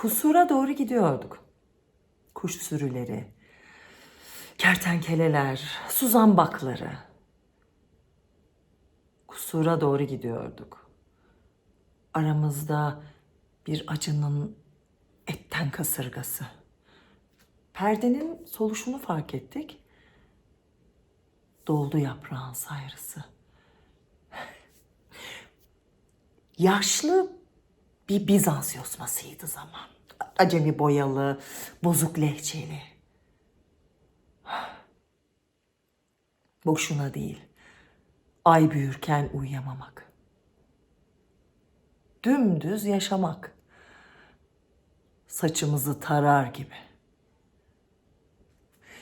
Kusura doğru gidiyorduk. Kuş sürüleri, kertenkeleler, suzambakları. Kusura doğru gidiyorduk. Aramızda bir acının etten kasırgası. Perdenin soluşunu fark ettik. Doldu yaprağın sayrısı. Yaşlı bir Bizans yosmasıydı zaman. Acemi boyalı, bozuk lehçeli. Boşuna değil. Ay büyürken uyuyamamak. Dümdüz yaşamak. Saçımızı tarar gibi.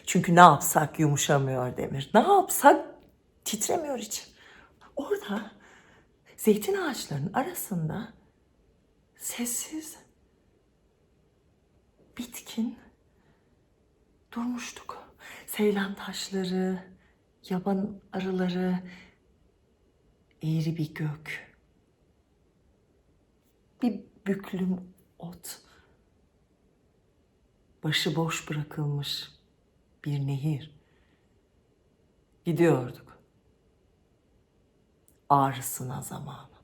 Çünkü ne yapsak yumuşamıyor Demir. Ne yapsak titremiyor hiç. Orada zeytin ağaçlarının arasında sessiz, bitkin durmuştuk. Seylan taşları, yaban arıları, eğri bir gök, bir büklüm ot, başıboş bırakılmış bir nehir. Gidiyorduk. Ağrısına zamanı.